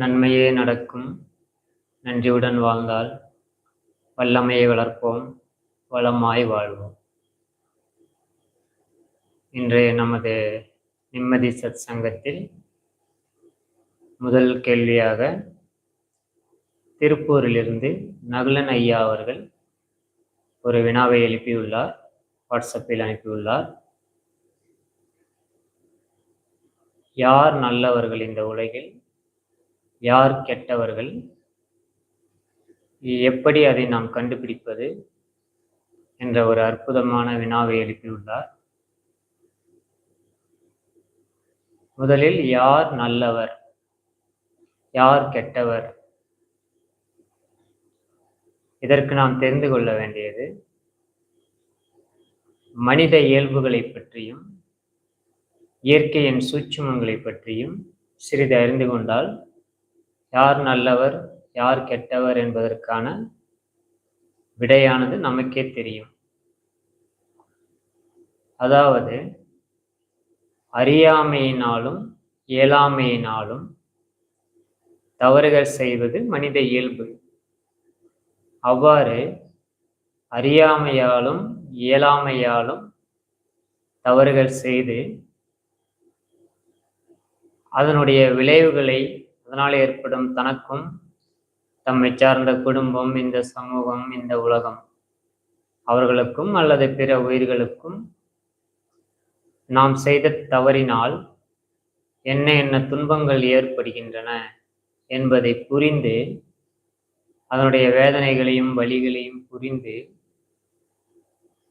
நன்மையே நடக்கும். நன்றியுடன் வாழ்ந்தால் வல்லமையை வளர்ப்போம் வளமாய் வாழ்வோம். இன்றைய நமது நிம்மதி சத் சங்கத்தில் முதல் கேள்வியாக திருப்பூரிலிருந்து நகுலன் ஐயா அவர்கள் ஒரு வினாவை எழுப்பியுள்ளார் வாட்ஸ்அப்பில் அனுப்பியுள்ளார். யார் நல்லவர்கள் இந்த உலகில்? யார் கெட்டவர்கள்? எப்படி அதை நாம் கண்டுபிடிப்பது? என்ற ஒரு அற்புதமான வினாவை எழுப்பியுள்ளார். முதலில் யார் நல்லவர்? யார் கெட்டவர்? இதற்கு நாம் தெரிந்து கொள்ள வேண்டியது மனித இயல்புகளை பற்றியும் இயற்கையின் சூட்சுமங்களை பற்றியும் சிறிது அறிந்து கொண்டால் யார் நல்லவர் யார் கெட்டவர் என்பதற்கான விடையானது நமக்கே தெரியும். அதாவது அறியாமையினாலும் இயலாமையினாலும் தவறுகள் செய்வது மனித இயல்பு. அவ்வாறு அறியாமையாலும் இயலாமையாலும் தவறுகள் செய்து அதனுடைய விளைவுகளை அதனால் ஏற்படும் தனக்கும் தம்மை சார்ந்த குடும்பம் இந்த சமூகம் இந்த உலகம் அவர்களுக்கும் அல்லது பிற உயிர்களுக்கும் நாம் செய்த தவறினால் என்ன என்ன துன்பங்கள் ஏற்படுகின்றன என்பதை புரிந்து அதனுடைய வேதனைகளையும் வழிகளையும் புரிந்து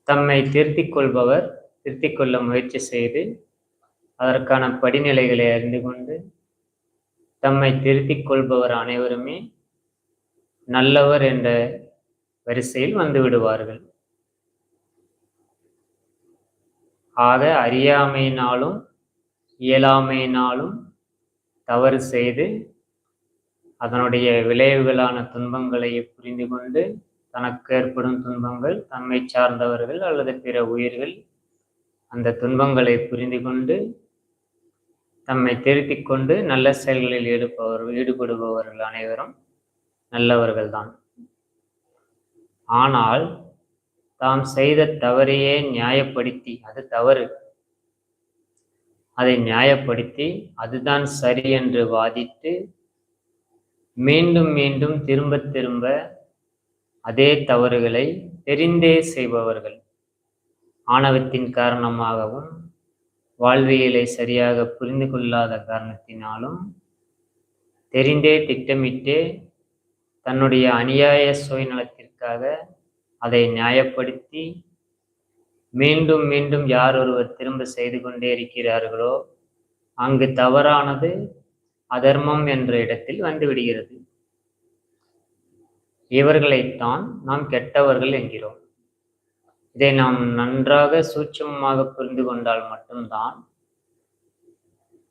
தம்மை திருத்திக் கொள்பவர் திருத்திக் கொள்ள முயற்சி செய்து அதற்கான படிநிலைகளை அறிந்து கொண்டு தம்மை திருத்திக் கொள்பவர் அனைவருமே நல்லவர் என்ற வரிசையில் வந்து விடுவார்கள். ஆக அறியாமையினாலும் இயலாமையினாலும் தவறு செய்து அதனுடைய விளைவுகளான துன்பங்களை புரிந்து கொண்டு தனக்கு ஏற்படும் துன்பங்கள் தம்மை சார்ந்தவர்கள் அல்லது பிற உயிர்கள் அந்த துன்பங்களை புரிந்து கொண்டு தம்மை திருத்திக் கொண்டு நல்ல செயல்களில் ஈடுபவர் ஈடுபடுபவர்கள் அனைவரும் நல்லவர்கள்தான். ஆனால் தாம் செய்த தவறையே நியாயப்படுத்தி அது தவறு. அதை நியாயப்படுத்தி அதுதான் சரி என்று வாதிட்டு மீண்டும் மீண்டும் திரும்ப திரும்ப அதே தவறுகளை தெரிந்தே செய்பவர்கள். ஆணவத்தின் காரணமாகவும் வாழ்வியலை சரியாக புரிந்து கொள்ளாத காரணத்தினாலும் தெரிந்தே திட்டமிட்டே தன்னுடைய அநியாய சுயநலத்திற்காக அதை நியாயப்படுத்தி மீண்டும் மீண்டும் யார் ஒருவர் திரும்ப செய்து கொண்டே இருக்கிறார்களோ அங்கு தவறானது அதர்மம் என்ற இடத்தில் வந்துவிடுகிறது இவர்களைத்தான் நாம் கெட்டவர்கள் என்கிறோம். இதை நாம் நன்றாக சூட்சமாக புரிந்து கொண்டால் மட்டும்தான்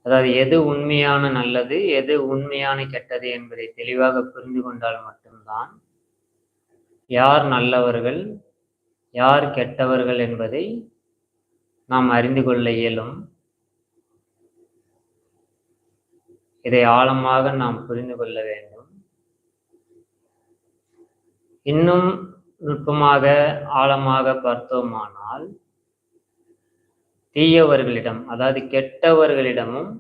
அதாவது எது உண்மையான நல்லது எது உண்மையான கெட்டது என்பதை தெளிவாக புரிந்து கொண்டால் மட்டும்தான் யார் நல்லவர்கள் யார் கெட்டவர்கள் என்பதை நாம் அறிந்து கொள்ள இயலும். இதை ஆழமாக நாம் புரிந்து கொள்ள வேண்டும். இன்னும் நுட்பமாக ஆழமாக பார்த்தோமானால் தீயவர்களிடம் அதாவது கெட்டவர்களிடமும்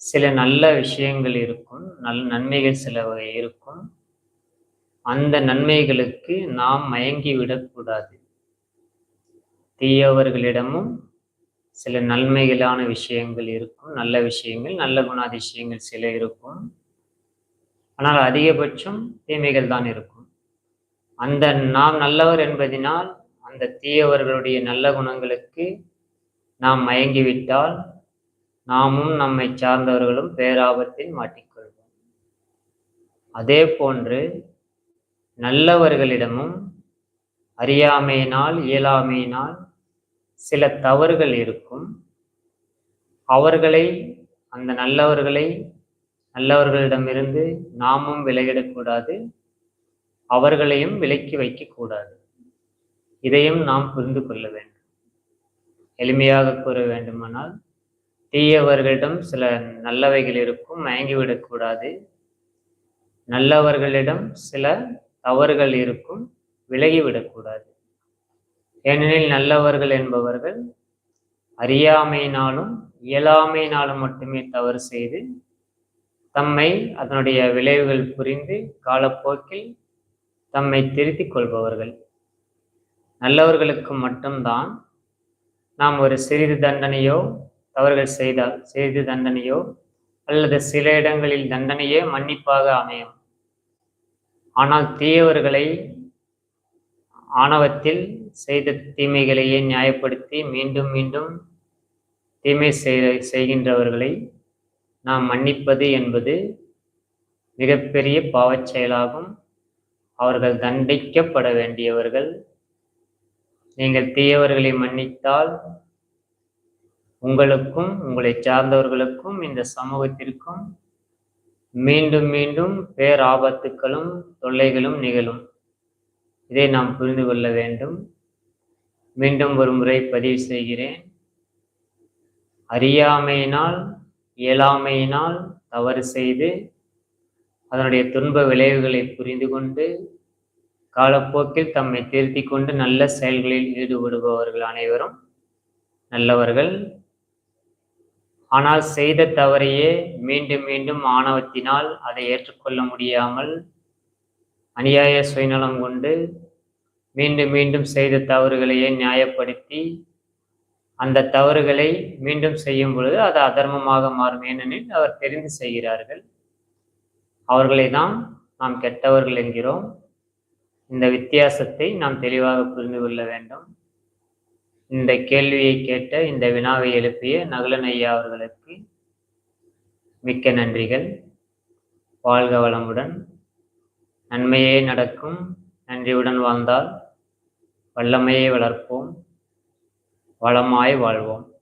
சில நல்ல விஷயங்கள் இருக்கும் நல் நன்மைகள் சில வகை இருக்கும். அந்த நன்மைகளுக்கு நாம் மயங்கி விடக்கூடாது தீயவர்களிடமும் சில நன்மைகளான விஷயங்கள் இருக்கும் நல்ல விஷயங்கள் நல்ல குணாதிசயங்கள் சில இருக்கும். ஆனால் அதிகபட்சம் தீமைகள் தான் இருக்கும். அந்த நாம் நல்லவர் என்பதினால் அந்த தீயவர்களுடைய நல்ல குணங்களுக்கு நாம் மயங்கிவிட்டால் நாமும் நம்மை சார்ந்தவர்களும் பேராபத்தில் மாட்டிக்கொள்வோம். அதே போன்று நல்லவர்களிடமும் அறியாமையினால் இயலாமையினால் சில தவறுகள் இருக்கும். அவர்களை அந்த நல்லவர்களை நல்லவர்களிடமிருந்து நாமும் விலகிடக்கூடாது. அவர்களையும் விலக்கி வைக்கக்கூடாது இதையும் நாம் புரிந்து கொள்ள வேண்டும். எளிமையாக கூற வேண்டுமானால் தீயவர்களிடம் சில நல்லவைகள் இருக்கும் மயங்கிவிடக்கூடாது நல்லவர்களிடம் சில தவறுகள் இருக்கும் விலகிவிடக்கூடாது ஏனெனில் நல்லவர்கள் என்பவர்கள் அறியாமையினாலும் இயலாமையினாலும் மட்டுமே தவறு செய்து தம்மை அதனுடைய விளைவுகள் புரிந்து காலப்போக்கில் தம்மை திருத்திக் கொள்பவர்கள். நல்லவர்களுக்கு மட்டும்தான் நாம் ஒரு சிறிது தண்டனையோ தவறுகள் செய்தால் சிறிது தண்டனையோ அல்லது சில இடங்களில் தண்டனையே மன்னிப்பாக அமையும். ஆனால் தீயவர்களை ஆணவத்தில் செய்த தீமைகளையே நியாயப்படுத்தி மீண்டும் மீண்டும் தீமை செய்கின்றவர்களை நாம் மன்னிப்பது என்பது மிகப்பெரிய பாவச் செயலாகும். அவர்கள் தண்டிக்கப்பட வேண்டியவர்கள். நீங்கள் தீயவர்களை மன்னித்தால் உங்களுக்கும் உங்களை சார்ந்தவர்களுக்கும் இந்த சமூகத்திற்கும் மீண்டும் மீண்டும் பேராபத்துக்களும் தொல்லைகளும் நிகழும். இதை நாம் புரிந்து கொள்ள வேண்டும். மீண்டும் ஒரு முறை பதிவு செய்கிறேன். அறியாமையினால் இயலாமையினால் தவறு செய்து அதனுடைய துன்ப விளைவுகளை புரிந்து கொண்டு காலப்போக்கில் தம்மை திருத்தி கொண்டு நல்ல செயல்களில் ஈடுபடுபவர்கள் அனைவரும் நல்லவர்கள். ஆனால் செய்த தவறையே மீண்டும் மீண்டும் ஆணவத்தினால் அதை ஏற்றுக்கொள்ள முடியாமல் அநியாய சுயநலம் கொண்டு மீண்டும் மீண்டும் செய்த தவறுகளையே நியாயப்படுத்தி அந்த தவறுகளை மீண்டும் செய்யும் பொழுது அது அதர்மமாக மாறும் ஏனெனில் அவர் தெரிந்து செய்கிறார்கள். அவர்களை தான் நாம் கெட்டவர்கள் என்கிறோம். இந்த வித்தியாசத்தை நாம் தெளிவாக புரிந்து கொள்ள வேண்டும். இந்த கேள்வியை கேட்ட இந்த வினாவை எழுப்பிய நகுலன் ஐயா அவர்களுக்கு மிக்க நன்றிகள். வாழ்க வளமுடன். நன்மையே நடக்கும். நன்றியுடன் வாழ்ந்தால் வல்லமையை வளர்ப்போம். வளமாய் வாழ்வோம்.